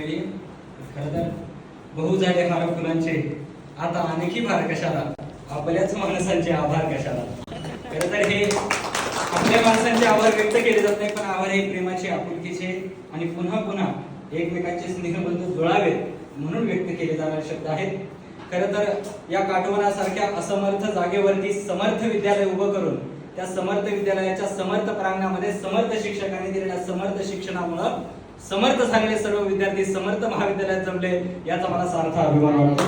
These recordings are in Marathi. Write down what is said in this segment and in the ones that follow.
खरं तर बहु झाले फार फुलांचे. आता आणखी फार कशाला? आपल्याच माणसांचे आभार कशाला? खरं तर हे आपल्या माणसांचे आभार व्यक्त केले जात नाही पण आभार हे प्रेमाचे आपुलकीचे आणि पुन्हा पुन्हा एकमेकांचे स्नेहबंध जुळावेत म्हणून व्यक्त केले जाणारे शब्द आहेत. खरं तर या काटवनासारख्या असमर्थ जागेवरती समर्थ विद्यालय उभं करून त्या समर्थ विद्यालयाच्या समर्थ प्रांगणामध्ये समर्थ शिक्षकांनी दिलेल्या समर्थ शिक्षणामुळं समर्थ झालेले सर्व विद्यार्थी समर्थ महाविद्यालयात जमले. याचा मला सार्थ अभिमान वाटतो.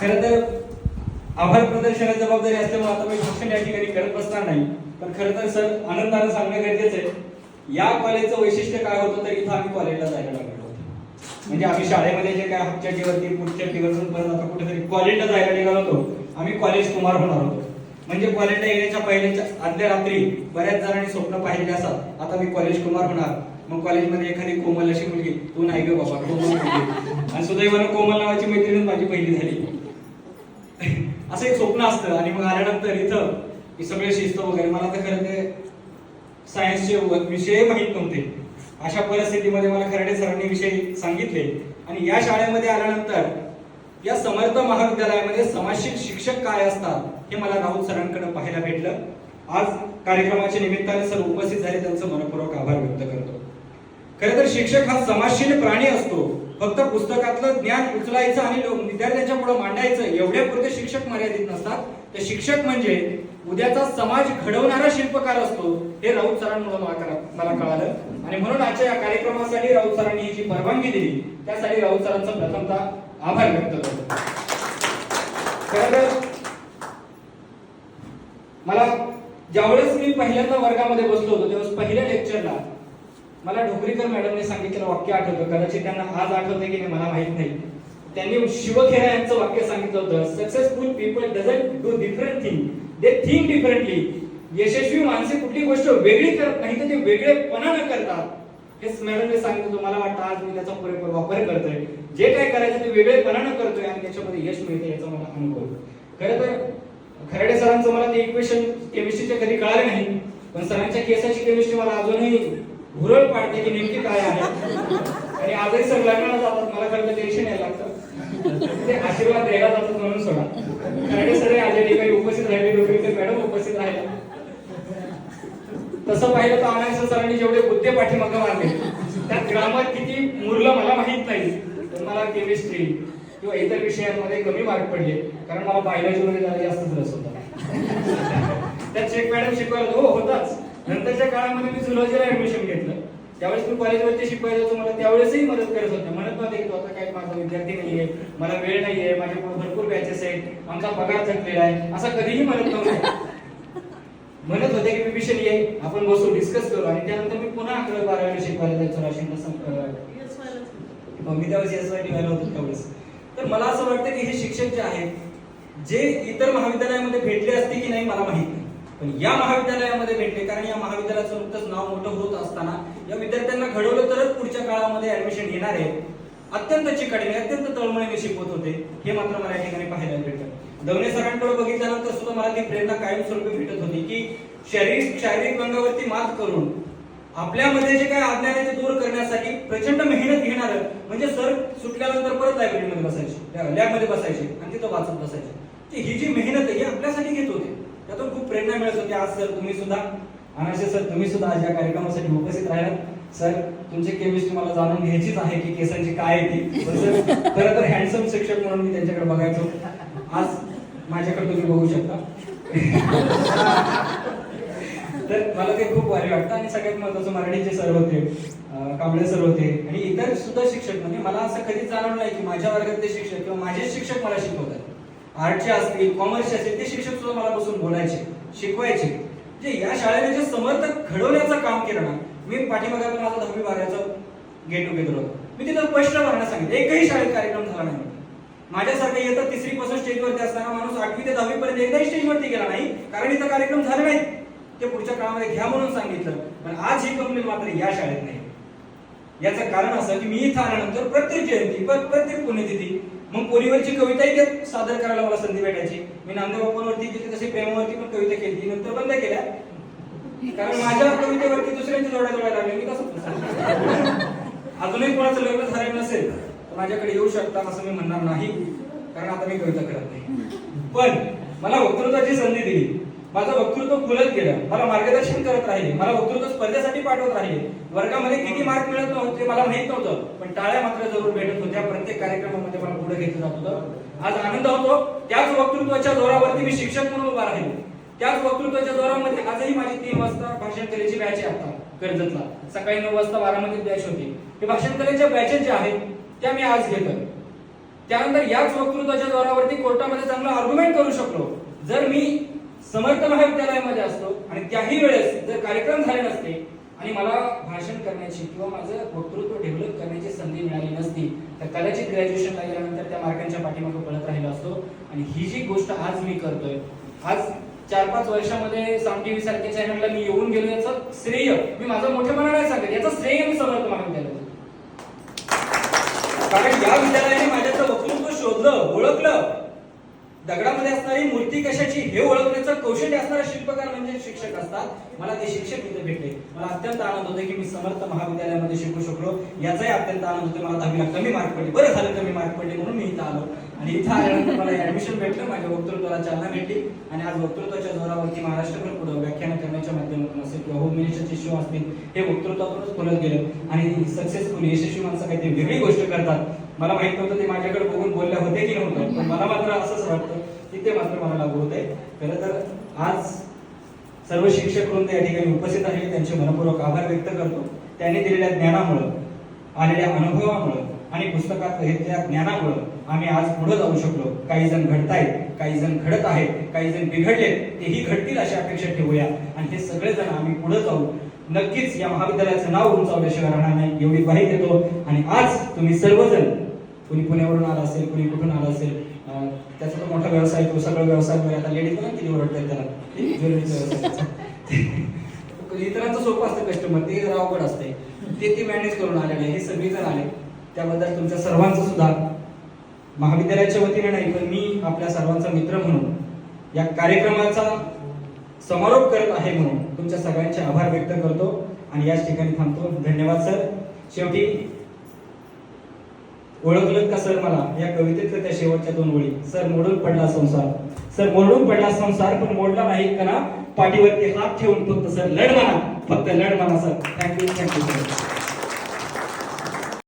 खर खरं तर आभार प्रदर्शनाची जबाबदारी असल्यामुळे आता मी शिक्षण या ठिकाणी करत बसणार नाही. पण खरं तर सर आनंदाने सांगणं गरजेचं आहे. या कॉलेजचं वैशिष्ट्य काय होतं तर इथं आम्ही कॉलेजला जायला लागलो म्हणजे आम्ही शाळेमध्ये जे काय हापच्या टीवरती पुढच्या टीवरतून परत आता कुठेतरी कॉलेजला जायला निघालो होतो. आम्ही कॉलेज कुमार होणार होतो. म्हणजे कॉलेजला येण्याच्या पहिल्याच्या आदल्या रात्री बऱ्याच जणांनी स्वप्न पाहिलेले असतात. आता मी कॉलेज कुमार होणार. मग कॉलेजमध्ये एखादी कोमल अशी मुलगी. तू नाही ग बाबा कोमल आणि सुदैवानं कोमल नावाची मैत्रीण माझी पहिली झाली. असं एक स्वप्न असतं. आणि मग आल्यानंतर इथं सगळे शिस्त वगैरे मला तर खरं ते सायन्सचे विषय माहीत नव्हते. अशा परिस्थितीमध्ये मला खराडे सरांनी विषय सांगितले. आणि या शाळेमध्ये आल्यानंतर या समर्थ महाविद्यालयामध्ये समाजशील शिक्षक काय असतात? हे मला राहुल सरांकडे पाहायला भेटलं. आज कार्यक्रमाच्या निमित्ताने सर उपस्थित झाले त्यांचं मनपूर्वक आभार व्यक्त करतो. खरं तर शिक्षक हा समाजशील प्राणी असतो. फक्त पुस्तकातलं ज्ञान उचलायचं आणि विद्यार्थ्यांच्या पुढे मांडायचं एवढ्यापुरते शिक्षक मर्यादित नसतात. तर शिक्षक म्हणजे उद्याचा समाज घडवणारा शिल्पकार असतो हे राऊत सरांमुळे मला मला कळालं. आणि म्हणून आजच्या या कार्यक्रमासाठी राऊत सरांनी ही जी परवानगी दिली त्यासाठी राऊत सरांचा प्रथमता आभार व्यक्त करतो. खरं तर मला ज्यावेळेस मी पहिल्यांदा वर्गामध्ये बसलो होतो त्यावेळेस पहिल्या लेक्चरला मला ढोकरीकर मॅडमने सांगितलेलं वाक्य आठवतं. कदाचित त्यांना आज आठवते की नाही मला माहीत नाही. त्यांनी शिवखेरा यांचं वाक्य सांगितलं होतं successful people doesn't do different thing they think differently यशस्वी माणसे कुठली गोष्ट वेगळी करत नाही तर ते वेगळेपणा न करतात. हेच मॅडमने सांगितलं होतं. मला वाटतं आज मी त्याचा पुरेपूर वापर करतोय. जे काय करायचं ते वेगळेपणानं करतोय आणि त्याच्यामध्ये यश मिळतं याचा मला अनुभव खरं तर खराडे सरांचं मला ते इक्वेशन केमिस्ट्रीचे कधी कळाले नाही पण सरांच्या केसाची केमिस्ट्री मला अजूनही भुरळ पाडते की नेमकी काय आहे. आणि आजही सर लग्नाला जातात मला खरं टेन्शन यायला लागतं. ते आशीर्वाद द्यायला जातात म्हणून सोडा खराडे सर आले ठिकाणी उपस्थित राहिले डोकरीकर मॅडम उपस्थित राहिल्या. तसं पाहिलं तर अनायस सरांनी जेवढे बुद्धे पाठीमागं मारले त्यात ग्रामात किती मुरलं मला माहीत नाही. पण मला केमिस्ट्री किंवा इतर विषयांमध्ये कमी मार्क पडले कारण मला बायोलॉजी मध्ये जरा जास्तच रस होता. त्यात शेख मॅडम शिकवायला हो होताच. नंतरच्या काळामध्ये मी झुलॉजीला ऍडमिशन घेतलं. त्यावेळेस मी कॉलेजवरती शिकवायचं होतं मला त्यावेळेसही मदत करत होते. म्हणत नव्हते की तो आता काय माझा विद्यार्थी नाहीये मला वेळ नाहीये माझ्याकडे भरपूर बॅचेस आहेत आमचा पगार थकलेला आहे. असं कधीही म्हणत नव्हते. म्हणत होते की मी विषय ये आपण बसू डिस्कस करू. आणि त्यानंतर मी पुन्हा अकरा बारावीला शिकवायला जायचो राशींना मग मी त्यावेळेस एस वाय टी व्हायला होतो त्यावेळेस. तर मला असं वाटतं की हे शिक्षक जे आहेत जे इतर महाविद्यालयामध्ये भेटले असते की नाही मला माहीत नाही. पण या महाविद्यालयामध्ये भेटले कारण या महाविद्यालयाचं नुकतंच नाव मोठं होत असताना या विद्यार्थ्यांना घडवलं तरच पुढच्या काळामध्ये ऍडमिशन घेणार आहे. अत्यंत चिकाटीने अत्यंत तळमळीने शिकवत होते. हे मात्र मला या ठिकाणी पाहायला भेटलं. दवणे सरांकडे बघितल्यानंतर सुद्धा मला ती प्रेरणा कायमस्वरूपी भेटत होती की शारीरिक शारीरिक अंगावरती मात करून आपल्यामध्ये जे काय अज्ञान आहे ते दूर करण्यासाठी प्रचंड मेहनत घेणार म्हणजे सर सुटल्यानंतर परत लायब्ररीमध्ये बसायचे. लॅबमध्ये बसायचे आणि तिथं वाचत बसायचे. ते ही जी मेहनत आहे ही आपल्यासाठी घेत होते. त्यातून खूप प्रेरणा मिळत होती. आज सर तुम्ही सुद्धा अनाशे सर तुम्ही सुद्धा आज या कार्यक्रमासाठी उपस्थित राहिलात. सर तुमची केमिस्ट्री मला जाणून घ्यायचीच आहे की केसांची काय आहे ती. सर खरं तर हँडसम शिक्षक म्हणून मी त्यांच्याकडे बघायचो. आज माझ्याकडे तुम्ही बघू शकता. तर मला ते खूप भारी वाटतं आणि सगळ्यात महत्वाचं मराठीचे सर होते कांबळे सर होते आणि इतर सुद्धा शिक्षक म्हणजे मला असं कधीच जाणवलं नाही की माझ्या वर्गातले शिक्षक किंवा माझे शिक्षक मला शिकवतात. आर्टचे असतील कॉमर्सचे असतील ते शिक्षक सुद्धा मला बसून बोलायचे शिकवायचे. जे या शाळेने जे समर्थक घडवण्याचं काम केलं ना मी पाठीमागे माझा दहावी बाराचं गेट टुगेदर होतं. मी तिथं स्पष्ट करण्यास सांगितलं एकही शाळेत कार्यक्रम झाला नाही. माझ्यासारखं येतं तिसरी पासून स्टेजवरती असताना माणूस आठवी ते दहावी पर्यंत एकदाही स्टेजवरती गेला नाही कारण इथं कार्यक्रम झाले नाहीत. ते पुढच्या काळामध्ये घ्या म्हणून सांगितलं. पण आज ही कंप्लेंट मात्र या शाळेत नाही. याचं कारण असं की मी इथं आल्यानंतर प्रत्येक जयंती प्रत्येक पुण्यतिथी मग पोलीवरची कविताही घेत सादर करायला मला संधी भेटायची. मी नामदेव बाप्पांवरती केली तसे प्रेमावरती पण कविता केली. नंतर बंद केल्या. कारण माझ्या कवितेवरती दुसऱ्यांची जोड्या जोड्या लागले. मी कसं अजूनही कोणाचं लग्न झालं नसेल तर माझ्याकडे येऊ शकता असं मी म्हणणार नाही. कारण आता मी कविता करत नाही. पण मला वक्तृत्वाची संधी दिली. माझं वक्तृत्व फुलत गेलं. मला मार्गदर्शन करत राहिले. मला वक्तृत्व स्पर्धेसाठी पाठवत राहिले. वर्गामध्ये किती मार्क मिळत नव्हते मला माहीत नव्हतं. पण टाळ्या मात्र जरूर भेटत होत्या. प्रत्येक कार्यक्रमामध्ये मला पुढे घेतलं जात होतं. आज आनंद होतो. त्याच वक्तृत्वाच्या जोरावरती मी शिक्षक म्हणून उभा राहिलो. त्याच वक्तृत्वाच्या जोरामध्ये आजही माझी तीन वाजता भाषण कलेची बॅच आहे आता कर्जतला. सकाळी नऊ वाजता बारामध्ये बॅच होती. ते भाषण कलेच्या बॅचेस ज्या आहेत त्या मी आज घेतोय. त्यानंतर याच वक्तृत्वाच्या जोरावरती कोर्टामध्ये चांगला आर्ग्युमेंट करू शकलो. जर मी समर्थ महाविद्यालयामध्ये असतो आणि त्याही वेळेस जर कार्यक्रम झाले नसते आणि मला भाषण करण्याची किंवा माझं वक्तृत्व डेव्हलप करण्याची संधी मिळाली नसती तर कदाचित ग्रॅज्युएशनला गेल्यानंतर त्या मार्गांच्या पाठीमागे पळत राहिलो असतो. आणि ही जी गोष्ट आज मी करतोय आज चार पाच वर्षामध्ये साम टीव्ही सारख्या चॅनलला मी येऊन गेलो याचं श्रेय मी माझं मोठेपणा नाही सांगत याचं श्रेय मी समर्थ महाविद्यालयाला कारण या विद्यालयाने माझ्याचं वक्तृत्व शोधलं ओळखलं दगडामध्ये असणारी मूर्ती कशाची हे ओळखण्याचं कौशल्य असणारा शिल्पकार म्हणजे शिक्षक असतात. मला ते शिक्षक इथे भेटले. मला अत्यंत आनंद होतो की मी समर्थ महाविद्यालयामध्ये शिकू शकलो. याचाही अत्यंत आनंद होतो मला दहावीला कमी मार्क पडले. बरं झालं कमी मार्क पडले म्हणून मी इथं आलो. आणि इथं आल्यानंतर मला ऍडमिशन भेटलं. माझ्या वक्तृत्वाला चालना भेटली. आणि आज वक्तृत्वाच्या जोरावरती महाराष्ट्रभर पुढे व्याख्यान करण्याच्या माध्यमातून असेल किंवा होम मिनिस्टरचे शो असतील हे वक्तृत्वातूनच फुलत गेलं. आणि सक्सेसफुल यशस्वी माणसं काही ते वेगळी गोष्ट करतात. मला माहीत नव्हतं ते माझ्याकडे बघून बोलल्या होते की नव्हतं पण मला मात्र असंच वाटतं की ते मात्र मला लागू होत आहे खरं तर आज सर्व शिक्षक वृंद या ठिकाणी उपस्थित आहे त्यांचे मनपूर्वक आभार व्यक्त करतो. त्यांनी दिलेल्या ज्ञानामुळं आलेल्या अनुभवामुळं आणि पुस्तकात घेतलेल्या ज्ञानामुळं आम्ही आज पुढे जाऊ शकलो. काही जण घडतायत काही जण घडत आहेत काही जण बिघडले तेही घडतील अशी अपेक्षा ठेवूया. आणि हे सगळेजण आम्ही पुढे जाऊ. नक्कीच या महाविद्यालयाचं नाव उंचावल्याशिवाय राहणार नाही एवढी ग्वाही देतो. आणि आज तुम्ही सर्वजण कुणी पुण्यावरून आला असेल कुणी कुठून आला असेल त्याचा तो मोठा व्यवसाय तो सगळा व्यवसाय वगैरे आता लेडीज ना किती ओरडतात त्याला. ज्वेलरीचा व्यवसाय इतरांचं सोपं असतं कस्टमर ते जरा अवघड असते ते ती मॅनेज करून आलेले हे सगळे जण आले त्याबद्दल तुमच्या सर्वांचं सुद्धा महाविद्यालयाच्या वतीने नाही पण मी आपल्या सर्वांचा मित्र म्हणून या कार्यक्रमाचा समारोप करत आहे म्हणून तुमच्या सगळ्यांचे आभार व्यक्त करतो. आणि याच ठिकाणी थांबतो. धन्यवाद सर. शेवटी ओळखलं का सर मला? या कवितेतल्या त्या शेवटच्या दोन ओळी. सर मोडून पडला संसार. सर मोडून पडला संसार पण मोडला नाही का ना? पाठीवरती हात ठेवून फक्त सर लढ म्हणा फक्त लढ म्हणा सर थँक्यू थँक्यू सर